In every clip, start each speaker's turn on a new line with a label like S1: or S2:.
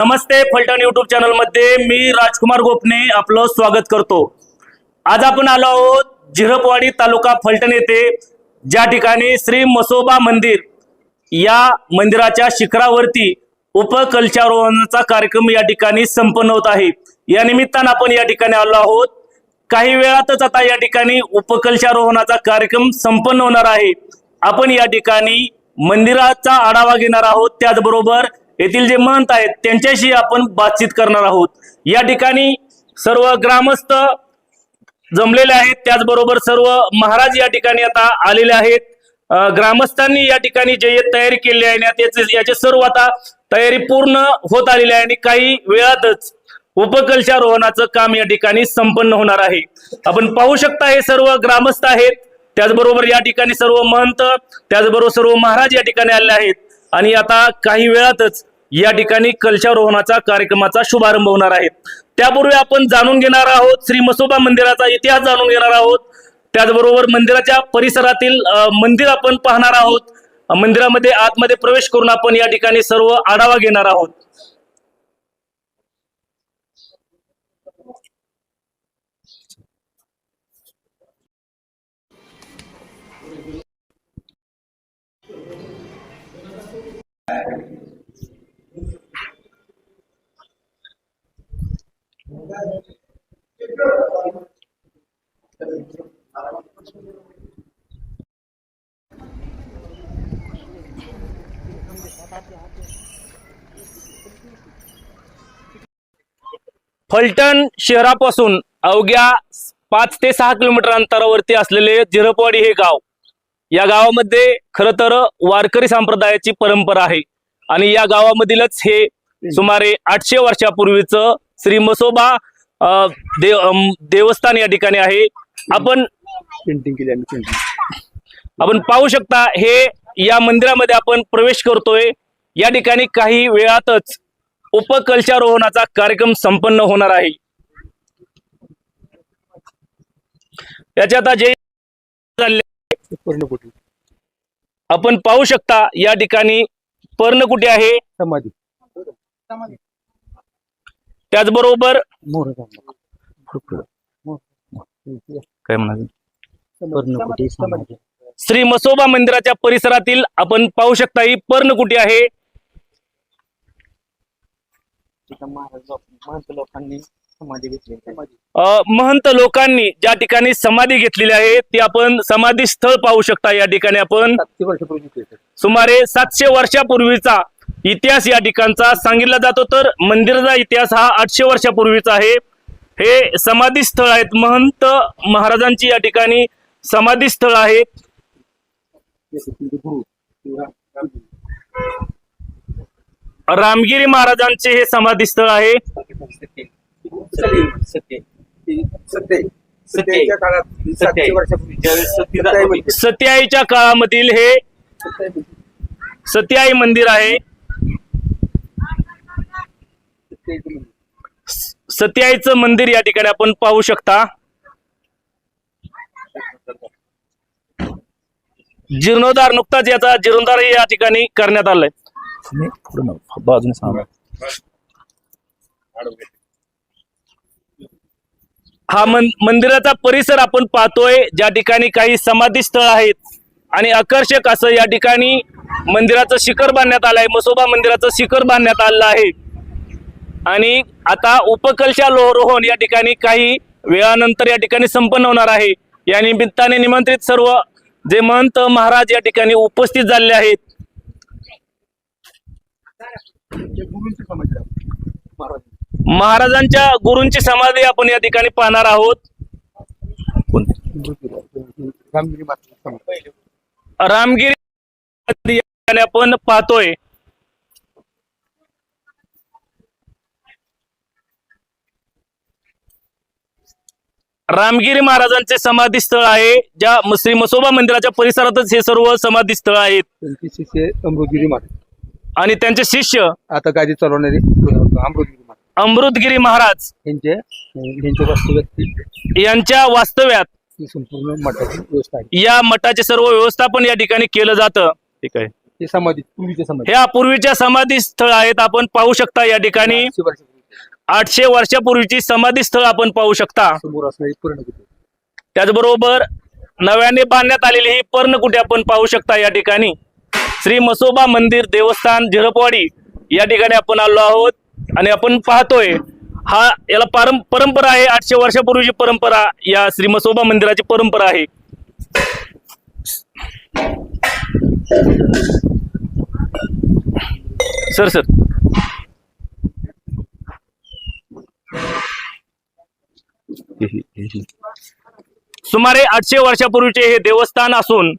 S1: नमस्ते Phaltan YouTube चॅनलमध्ये मी राजकुमार गोपने आपलं स्वागत करतो. आज आपण आलो आहोत झिरपवाडी तालुका फलटण येथे ज्या ठिकाणी श्री मसोबा मंदिर या मंदिराच्या शिखरावरती उपकलशारोहणाचा कार्यक्रम या ठिकाणी संपन्न होत आहे. या निमित्तानं आपण या ठिकाणी आलो आहोत. काही वेळातच आता या ठिकाणी उपकलशारोहणाचा कार्यक्रम संपन्न होणार आहे. आपण या ठिकाणी मंदिराचा आढावा घेणार आहोत. त्याचबरोबर येथील जे महंत आहेत त्यांच्याशी आपण बातचीत करणार आहोत. या ठिकाणी सर्व ग्रामस्थ जमलेले आहेत. त्याचबरोबर सर्व महाराज या ठिकाणी आता आलेले आहेत. ग्रामस्थांनी या ठिकाणी जे तयारी केली आहे ना त्याचे याचे सर्व आता तयारी पूर्ण होत आलेली आहे आणि काही वेळातच उपकलशारोहणाचं काम या ठिकाणी संपन्न होणार आहे. आपण पाहू शकता हे सर्व ग्रामस्थ आहेत. त्याचबरोबर या ठिकाणी सर्व महंत त्याचबरोबर सर्व महाराज या ठिकाणी आले आहेत. आणि आता काही वेळातच या ठिकाणी कलशारोहणाचा कार्यक्रमाचा शुभारंभ होणार आहे. त्यापूर्वी आपण जाणून घेणार आहोत श्री मसोबा मंदिराचा इतिहास जाणून घेणार आहोत. त्याचबरोबर मंदिराच्या परिसरातील मंदिर आपण पाहणार आहोत. मंदिरामध्ये आतमध्ये प्रवेश करून आपण या ठिकाणी सर्व आढावा घेणार आहोत. फलटण शहरापासून अवघ्या पाच ते सहा किलोमीटर अंतरावरती असलेले झिरपवाडी हे गाव. या गावामध्ये खरं तर वारकरी संप्रदायाची परंपरा आहे. आणि या गावामधीलच हे सुमारे आठशे वर्षापूर्वीचं श्री मसोबा देव देवस्थान या ठिकाणी आहे. आपण
S2: पेंटिंग केली आम्ही
S1: आपण पाहू शकता हे या मंदिरामध्ये आपण प्रवेश करतोय. या ठिकाणी काही वेळातच उपकलशारोहणाचा कार्यक्रम संपन्न होणार आहे. याच्यात आता जे आपण पाहू शकता या ठिकाणी पर्णकुटी आहे.
S2: समाधी.
S1: त्याचबरोबर काय म्हणाल
S2: पर्णकुटी समाधी.
S1: श्री मसोबा मंदिराच्या परिसरातील आपण पाहू शकता ही पर्णकुटी आहे.
S2: महंत लोकांनी समाधी घेतली समाधी.
S1: अ, महंत लोकांनी ज्या ठिकाणी समाधी घेतलेली आहे ती आपण समाधी स्थळ पाहू शकता. या ठिकाणी आपण. सुमारे सातशे वर्षापूर्वीचा इतिहास या ठिकाणचा सांगितला जातो. तर मंदिराचा इतिहास हा आठशे वर्षापूर्वीचा आहे. हे समाधी स्थळ आहेत. महंत महाराजांची या ठिकाणी समाधी स्थळ आहेत रामगिरी महाराजांचे हे समाधी स्थळ आहे. सत्याईच्या काळामधील हे सत्याई मंदिर आहे
S2: सत्याचं म्हणजे.
S1: सत्याईचं मंदिर या ठिकाणी आपण पाहू शकता. जीर्णोद्धार नुकताच याचा जीर्णोद्धार या ठिकाणी करण्यात आलाय. हा मन मंदिराचा परिसर आपण पाहतोय ज्या ठिकाणी काही समाधी स्थळ आहेत आणि आकर्षक असं या ठिकाणी मंदिराचं शिखर बांधण्यात आलंय मसोबा मंदिराचं शिखर बांधण्यात आलेलं आहे. आणि आता उपकलच्या लोहरोहन या ठिकाणी काही वेळानंतर या ठिकाणी संपन्न होणार आहे. या निमित्ताने निमंत्रित सर्व जे महंत महाराज या ठिकाणी उपस्थित झालेले आहेत. महाराजांच्या गुरूंची समाधी आपण या ठिकाणी पाहणार आहोत.
S2: रामगिरी
S1: रामगिरी आपण पाहतोय. रामगिरी महाराजांचे समाधी स्थळ आहे ज्या श्री मसोबा मंदिराच्या परिसरातच हे सर्व समाधी स्थळ आहेत.
S2: त्यांची शिष्य अमृतगिरी माता.
S1: आणि त्यांचे शिष्य
S2: आता गादी चालवणारे अमृतगिरी माता.
S1: अमृतगिरी महाराज
S2: यांचे यांच्या वास्तव्यात
S1: यांच्या वास्तव्यात
S2: ही संपूर्ण मठाची व्यवस्था आहे.
S1: या मठाचे सर्व व्यवस्थापन या ठिकाणी केलं जातं. ठीक आहे.
S3: हे समाधी पूर्वीचे समाधी.
S1: ह्या पूर्वीच्या समाधी स्थळ आहेत आपण पाहू शकता या ठिकाणी.
S3: वर्षापूर्वी.
S1: आठशे वर्षापूर्वीची समाधी स्थळ आपण पाहू शकता. त्याचबरोबर नव्याने बांधण्यात आलेली ही पर्णकुटी आपण पाहू शकता या ठिकाणी. श्री मसोबा मंदिर देवस्थान झिरपवाडी या ठिकाणी आपण आलो आहोत आणि आपण पाहतोय हा याला पारं परंपरा आहे आठशे वर्षापूर्वीची परंपरा या श्री मसोबा मंदिराची परंपरा आहे. Sir sir. सुमारे आठशे वर्षापूर्वीचे हे देवस्थान असून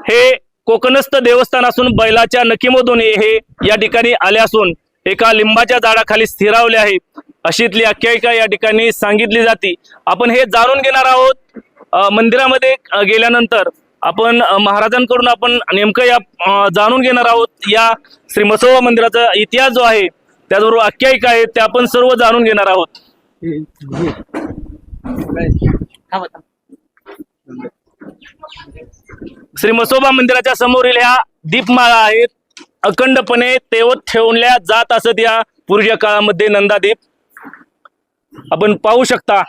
S1: हे कोकणस्थ देवस्थान असून बैलाच्या नकीमधून हे या ठिकाणी आले असून एका लिंबाच्या झाडाखाली स्थिरावले आहे. अशीतली आख्यायिका या ठिकाणी सांगितली जाते. आपण हे जाणून घेणार आहोत मंदिरामध्ये गेल्यानंतर. आपण महाराजांकडून आपण नेमकं या जाणून घेणार आहोत. या श्री मसोबा मंदिराचा इतिहास जो आहे त्याचबरोबर आख्यायिका आहे ते आपण सर्व जाणून घेणार आहोत. श्री मसोबा मंदिराच्या समोरील ह्या दीपमाळा आहेत. अखंडपणे तेवत ठेवल्या जात असत या पूर्वीच्या काळामध्ये नंदादीप आपण पाहू शकता.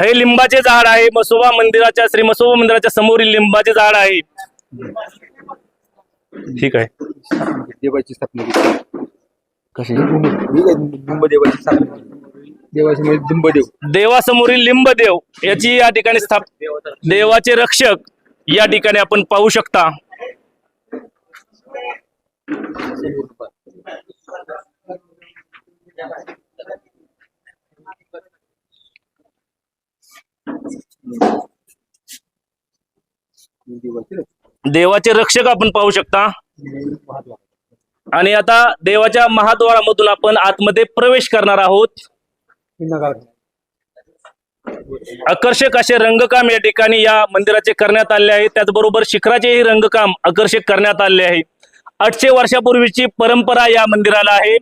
S1: हे लिंबाचे झाड आहे. मसोबा मंदिराच्या श्री मसोबा मंदिराच्या समोरील लिंबाचे झाड आहे. ठीक आहे.
S3: देवाची स्थापना कशी? लिंबदेवाची स्थापना केली लिंबदेव.
S1: देवासमोरील लिंबदेव याची या ठिकाणी स्थाप देवाचे रक्षक या ठिकाणी आपण पाहू शकता.
S3: देवाचे
S1: रक्षक आपण पाहू शकता. आणि आता देवाच्या महाद्वारामधून आपण आतमध्ये प्रवेश करणार आहोत. आकर्षक असे रंगकाम या ठिकाणी या मंदिराचे करण्यात आले आहे. त्याचबरोबर शिखराचेही रंगकाम आकर्षक करण्यात आले आहे. आठशे वर्षापूर्वीची परंपरा या मंदिराला आहे.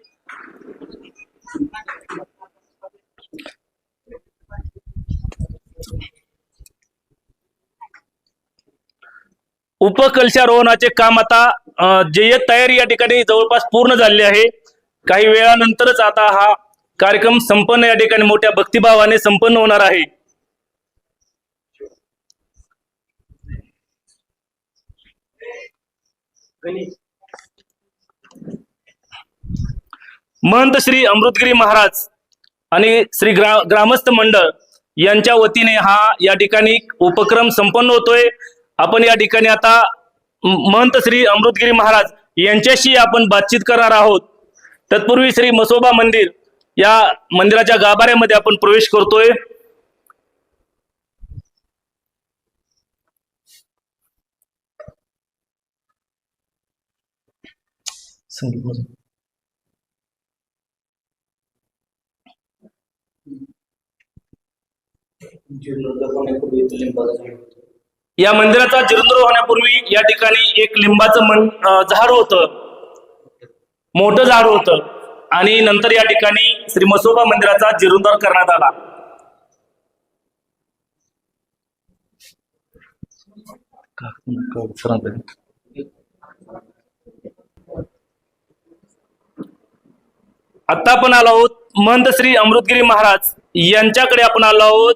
S1: उपकलशारोहणाचे काम आता जय्यत तयारी या ठिकाणी जवळपास पूर्ण झालेली आहे. काही वेळानंतरच आता हा कार्यक्रम संपन्न या ठिकाणी मोठ्या भक्तिभावाने संपन्न होणार आहे. महंत श्री अमृतगिरी महाराज आणि श्री ग्रा ग्रामस्थ मंडळ यांच्या वतीने हा या ठिकाणी उपक्रम संपन्न होतोय. आपण या ठिकाणी आता महंत श्री अमृतगिरी महाराज यांच्याशी आपण बातचीत करणार आहोत. तत्पूर्वी श्री मसोबा मंदिर या मंदिराच्या गाभाऱ्यामध्ये आपण प्रवेश करतोय. या मंदिराचा जीर्णोद्धार होण्यापूर्वी या ठिकाणी एक लिंबाचं मन झाड होतं. मोठं झाड होतं. आणि नंतर या ठिकाणी श्री मसोबा मंदिराचा जीर्णोद्धार करण्यात आला. आता आपण आलो आहोत महंत श्री अमृतगिरी महाराज. यांच्याकडे आपण आलो आहोत.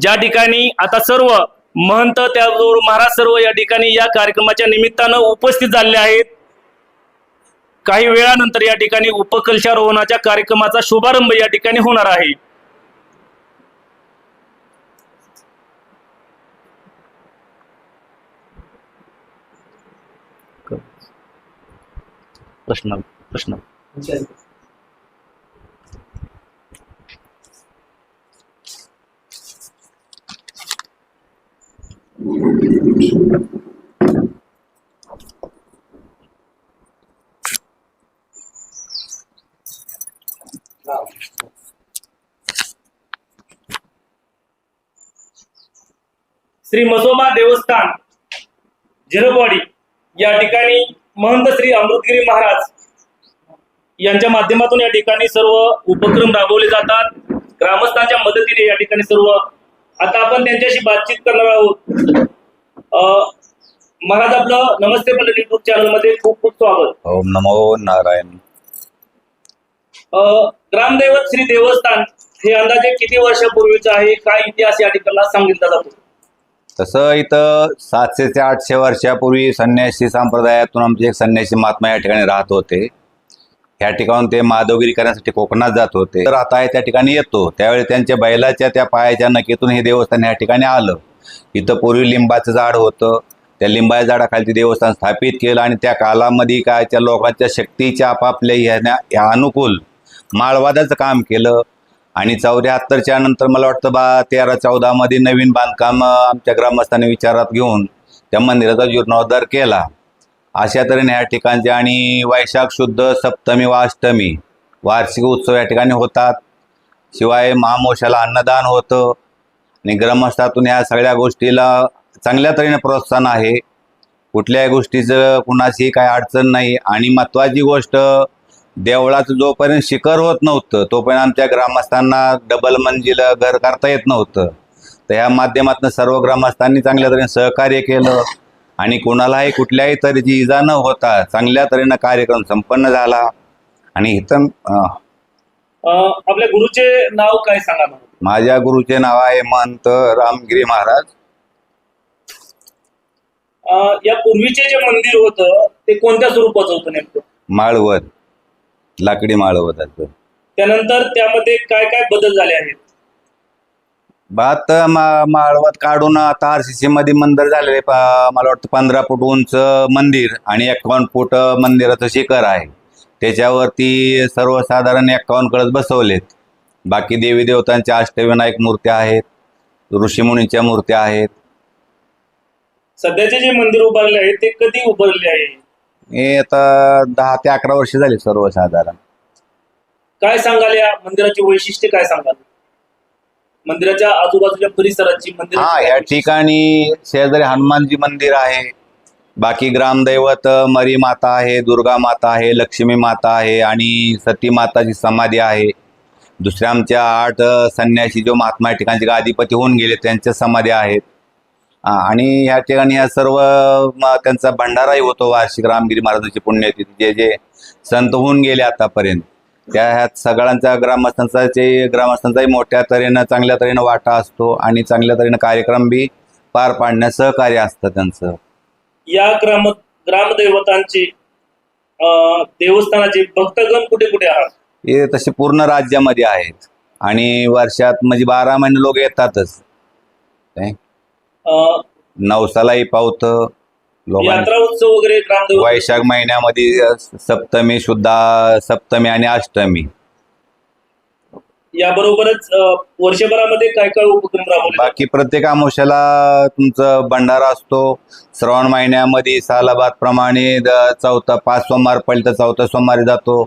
S1: ज्या ठिकाणी आता सर्व महंत त्याचबरोबर महाराज सर्व या ठिकाणी या कार्यक्रमाच्या निमित्तानं उपस्थित झालेले आहेत. काही वेळानंतर या ठिकाणी उपकलशारोहणाच्या कार्यक्रमाचा शुभारंभ या ठिकाणी होणार आहे. प्रश्न प्रश्न. श्री मसोबा देवस्थान झिरवाडी या ठिकाणी महंत श्री अमृतगिरी महाराज यांच्या माध्यमातून या ठिकाणी सर्व उपक्रम राबवले जातात. ग्रामस्थांच्या मदतीने या ठिकाणी सर्व आता आपण त्यांच्याशी बातचीत करणार आहोत. महाराज आपलं नमस्ते पल्लवी युट्यूब चॅनलमध्ये खूप खूप स्वागत.
S4: ओम नमो नारायण.
S1: अं, ग्रामदैवत श्री देवस्थान हे अंदाजे किती वर्षापूर्वीचं आहे? काय इतिहास या ठिकाणी सांगितला जातो?
S4: तसं इथं सातशे ते आठशे वर्षापूर्वी संन्यासी संप्रदायातून आमचे एक संन्यासी महात्मा या ठिकाणी राहत होते. ह्या ठिकाणून ते माधवगिरी करण्यासाठी कोकणात जात होते. तर आता त्या ठिकाणी येतो. त्यावेळी त्यांच्या बैलाच्या त्या पायाच्या नकेतून हे देवस्थान ह्या ठिकाणी आलं. इथं पूर्वी लिंबाचं झाड होतं. त्या लिंबाच्या झाडाखाली देवस्थान स्थापित केलं आणि त्या कालामध्ये काय त्या लोकांच्या शक्तीच्या आपापल्या ह्या ह्या अनुकूल माळवादाचं काम केलं. आणि चौऱ्याहत्तरच्या नंतर मला वाटतं बा तेरा चौदामध्ये नवीन बांधकाम आमच्या ग्रामस्थांनी विचारात घेऊन त्या मंदिराचा जीर्णोद्धार केला. अशा तऱ्हेने या ठिकाणचे आणि वैशाख शुद्ध सप्तमी व अष्टमी वार्षिक उत्सव या ठिकाणी होतात. शिवाय महामोशाला अन्नदान होतं आणि ग्रामस्थातून या सगळ्या गोष्टीला चांगल्या तऱ्हेने प्रोत्साहन आहे. कुठल्याही गोष्टीचं कुणाची काही अडचण नाही. आणि महत्त्वाची गोष्ट देवळाचं जोपर्यंत शिखर होत नव्हतं तोपर्यंत आमच्या ग्रामस्थांना डबल मंजिल घर करता येत नव्हतं. तर ह्या माध्यमातून सर्व ग्रामस्थांनी चांगल्या तऱ्हेने सहकार्य केलं. आणि कोणालाही कुठल्याही तऱ्हेची इजा न होता चांगल्या तऱ्हेनं कार्यक्रम संपन्न झाला. आणि इथं
S1: आपल्या गुरुचे नाव काय सांगा
S4: माझ्या गुरुचे नाव आहे महंत रामगिरी महाराज.
S1: अं, या पूर्वीचे जे मंदिर होतं ते कोणत्या स्वरूपाचं होतं नेमकं?
S4: माळवत. लाकडी माळवत
S1: त्यानंतर त्यामध्ये काय काय बदल झाले आहेत?
S4: भात मा- माळवत काढून आता आर सी सी मध्ये मंदिर झालेले मला वाटतं पंधरा फूट उंच मंदिर आणि एकावन्न फूट मंदिराचं शिखर आहे. त्याच्यावरती सर्वसाधारण एकावन्न कळस बसवलेत. बाकी देवी देवतांच्या अष्टविनायक मूर्त्या आहेत. ऋषीमुनीच्या मूर्त्या आहेत.
S1: सध्याचे जे मंदिर उभारले आहे ते कधी उभारले आहे?
S4: हे आता दहा ते अकरा वर्ष झाली सर्वसाधारण.
S1: काय सांगाल या मंदिराची वैशिष्ट्य काय सांगाल? मंदिराच्या आजूबाजूच्या परिसराची मंदिर
S4: हा या ठिकाणी शेजारी हनुमानजी मंदिर आहे. बाकी ग्रामदैवत मरी माता आहे दुर्गा माता आहे लक्ष्मी माता आहे आणि सती माताची समाधी आहे. दुसऱ्या आमच्या आठ संन्यासी जो महात्मा या ठिकाणचे गादीपती होऊन गेले त्यांच्या समाधी आहेत. हा, आणि ह्या ठिकाणी या सर्व म, त्यांचा भंडाराही होतो वार्षिक रामगिरी महाराजांची पुण्यतिथी. जे जे संत होऊन गेले आतापर्यंत. त्या ह्यात सगळ्यांचा ग्रामस्थांचा जे ग्रामस्थांचाही मोठ्या तऱ्हेनं चांगल्या तऱ्हेनं वाटा असतो आणि चांगल्या तऱ्हेनं कार्यक्रम बी पार पाडण्यास सहकार्य असतं त्यांचं.
S1: या ग्राम ग्रामदैवतांची देवस्थानाचे भक्तगण कुठे कुठे आहात?
S4: हे तसे पूर्ण राज्यामध्ये आहेत. आणि वर्षात म्हणजे बारा महिने लोक येतातच. काय?
S1: अं,
S4: नवसालाही पावतं
S1: यात्रा उत्सव वगैरे ग्रामदैवत
S4: वैशाख महिन्यामध्ये सप्तमी सुद्धा सप्तमी आणि अष्टमी.
S1: याबरोबरच वर्षभरामध्ये काय काय उपक्रम राबवले
S4: बाकी प्रत्येक अमावस्याला तुमचं भंडारा असतो. श्रावण महिन्यामध्ये सालाबाद प्रमाणे द- चौथा पाच सोमवार पडलं तर चौथा सोमवारी जातो.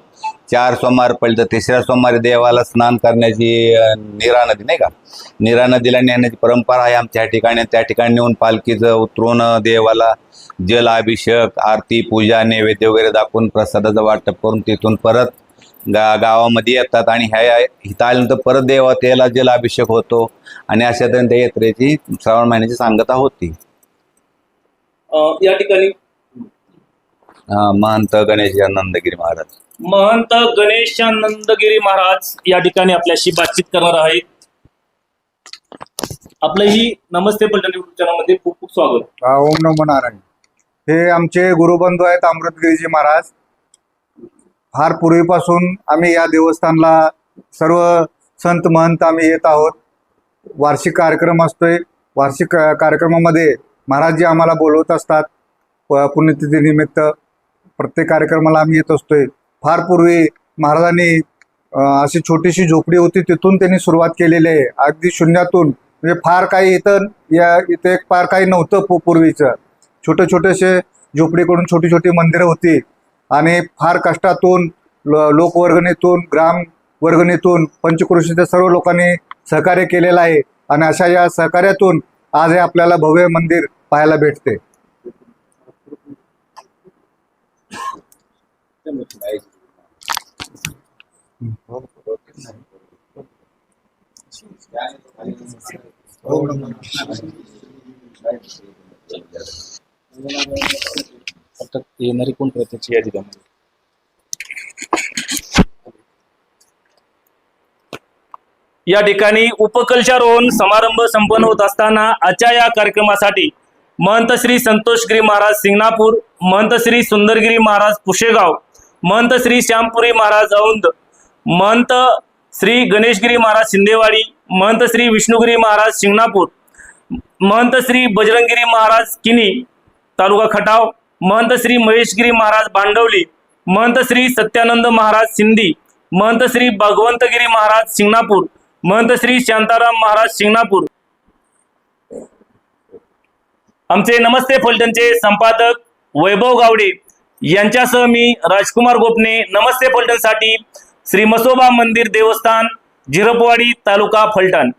S4: चार सोमवार पहिले तर तिसऱ्या सोमवारी देवाला स्नान करण्याची निरा नीरा नदी नाही का? नीरा नदीला नेण्याची परंपरा आहे आमच्या ठिकाणी. त्या ठिकाणी नेऊन पालखीचं उतरून देवाला जल अभिषेक आरती पूजा नैवेद्य वगैरे दाखवून प्रसादाचं वाटप करून तिथून परत गा गावामध्ये येतात आणि ह्या इथं आल्यानंतर परत देवा त्याला जलाभिषेक होतो. आणि अशा तऱ्हेने त्या यात्रेची श्रावण महिन्याची सांगता होती.
S1: अं, या ठिकाणी?
S4: महंत गणेश नंदगिरी महाराज.
S1: महंत गणेशानंदगिरी महाराज या ठिकाणी आपल्याशी बातचीत करणार आहेत आपलं ही नमस्ते पलटण युट्यूब चॅनलमध्ये खूप खूप स्वागत.
S5: हा, ओम नमो नारायण. हे आमचे गुरुबंधू आहेत अमृतगिरीजी महाराज. फार पूर्वीपासून आम्ही या देवस्थानला सर्व संत महंत आम्ही येत आहोत. वार्षिक कार्यक्रम असतोय. वार्षिक कार्यक्रमामध्ये महाराजजी आम्हाला बोलवत असतात. प- पुण्यतिथीनिमित्त प्रत्येक कार्यक्रमाला आम्ही येत असतोय. फार पूर्वी महाराजांनी अशी छोटीशी झोपडी होती तिथून त्यांनी सुरुवात केलेली आहे. अगदी शून्यातून. म्हणजे फार काही इथं या इथे फार काही नव्हतं पूर्वीचं. छोटे छोटेसे झोपडीकडून छोटी छोटी मंदिरं होती. आणि फार कष्टातून लो- लोकवर्गणीतून ग्राम वर्गणीतून पंचकृषीच्या सर्व लोकांनी सहकार्य केलेलं आहे आणि अशा या सहकार्यातून आज हे आपल्याला भव्य मंदिर पाहायला भेटते.
S3: आता येणारी कोण त्याची यादी त्यामध्ये
S1: या ठिकाणी उपकलशारोहण समारंभ संपन्न होत असताना आजच्या या कार्यक्रमासाठी महंत श्री संतोषगिरी महाराज सिंगणापूर महंत श्री सुंदरगिरी महाराज पुशेगाव महंत श्री श्यामपुरी महाराज औंद महंत श्री गणेशगिरी महाराज शिंदेवाडी महंत श्री विष्णुगिरी महाराज शिंगणापूर महंत श्री बजरंगिरी महाराज किनी तालुका खटाव महंत श्री महेशगिरी महाराज भांडवली महंत श्री सत्यानंद महाराज सिंधी महंत श्री भगवंतगिरी महाराज शिंगणापूर महंत श्री शांताराम महाराज शिंगणापूर. आमचे नमस्ते फलटणचे संपादक वैभव गावडे. यांच्यासह मी राजकुमार गोपने नमस्ते फलटणसाठी श्री मसोबा मंदिर देवस्थान झिरपवाडी तालुका फलटण.